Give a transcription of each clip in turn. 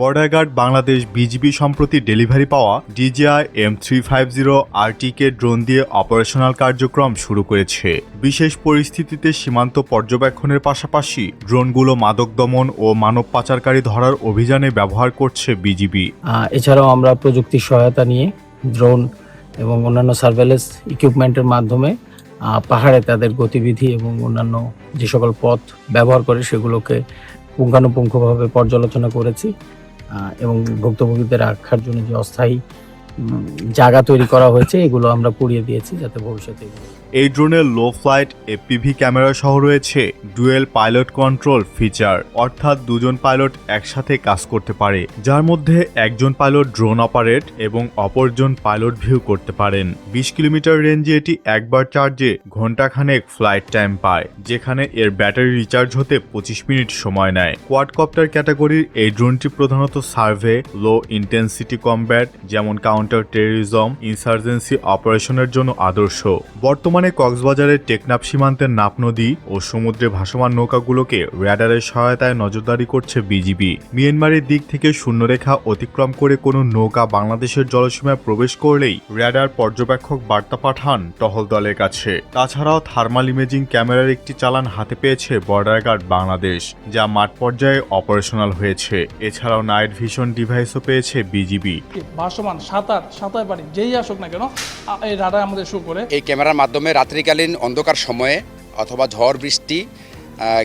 Border guard Bangladesh BGB সম্প্রতি delivery পাওয়া DJI M three five zero RTK drone দিয়ে operational কার্যক্রম শুরু করেছে। বিশেষ পরিস্থিতিতে সীমান্ত পর্যবেক্ষণের পাশাপাশি ড্রোনগুলো মাদক দমন ও মানব পাচারকারী ধরার অভিযানে ব্যবহার করছে বিজিবি। এছাড়াও আমরা প্রযুক্তির সহায়তা নিয়ে ড্রোন এবং অন্যান্য সার্ভেলেন্স ইকুইপমেন্টের মাধ্যমে পাহাড়ে তাদের গতিবিধি এবং অন্যান্য যে সকল পথ ব্যবহার করে সেগুলোকে পুঙ্খানুপুঙ্খভাবে পর্যালোচনা করেছি। এবং ভুক্তভোগীদের রাখার জন্য যে অস্থায়ী জায়গা তৈরি করা হয়েছে, এগুলো আমরা পুড়িয়ে দিয়েছি যাতে ভবিষ্যতে এই ড্রোনের লো ফ্লাইট এপিভি ক্যামেরা সহ রয়েছে ডুয়েল পাইলট কন্ট্রোল ফিচার, অর্থাৎ দুজন পাইলট একসাথে কাজ করতে পারে, যার মধ্যে একজন পাইলট ড্রোন অপারেট এবং অপরজন পাইলট ভিউ করতে পারেন। বিশ কিলোমিটার রেঞ্জে এটি একবার চার্জে ঘন্টাখানেক ফ্লাইট টাইম পায়, যেখানে এর ব্যাটারি রিচার্জ হতে পঁচিশ মিনিট সময় নেয়। কোয়াডকপ্টার ক্যাটাগরির এই ড্রোনটি প্রধানত সার্ভে, লো ইন্টেন্সিটি কমব্যাট, যেমন কাউন্টার টেররিজম, ইনসার্জেন্সি অপারেশনের জন্য আদর্শ। বর্তমানে কক্সবাজারের টেকনাফ সীমান্তের নাপ নদী ও সমুদ্রে ভাসমান নৌকাগুলোকে র্যাডারের সহায়তায় নজরদারি করছে বিজিবি। মিয়ানমারের দিক থেকে শূন্যরেখা অতিক্রম করে কোনো নৌকা বাংলাদেশের জলসীমায় প্রবেশ করলেই র্যাডার পর্যবেক্ষক বার্তা পাঠান টহল দলের কাছে। তাছাড়াও থার্মাল ইমেজিং ক্যামেরার একটি চালান হাতে পেয়েছে বর্ডার গার্ড বাংলাদেশ যা মাঠ পর্যায়ে অপারেশনাল হয়েছে। এছাড়াও নাইট ভিশন ডিভাইসও পেয়েছে বিজিবি। ভাসমান সাঁতার সাঁতার পারি যেই আসুক না কেন এই রাডার আমাদের শো করে। এই ক্যামেরার মাধ্যমে রাত্রিকালীন অন্ধকার সময়ে অথবা ঝড়, বৃষ্টি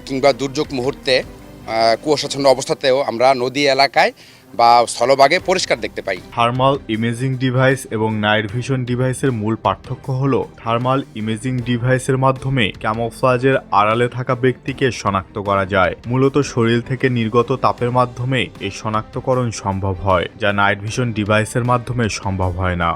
কিংবা দুর্যোগ মুহূর্তে কুয়াশাচ্ছন্ন অবস্থাতেও আমরা নদী এলাকায় বা স্থলভাগে পরিষ্কার দেখতে পাই। থার্মাল ইমেজিং ডিভাইস এবং নাইট ভিশন ডিভাইসের মূল পার্থক্য হল, থার্মাল ইমেজিং ডিভাইসের মাধ্যমে ক্যামোফ্লাজের আড়ালে থাকা ব্যক্তিকে শনাক্ত করা যায়। মূলত শরীর থেকে নির্গত তাপের মাধ্যমে এই শনাক্তকরণ সম্ভব হয়, যা নাইট ভিশন ডিভাইসের মাধ্যমে সম্ভব হয় না।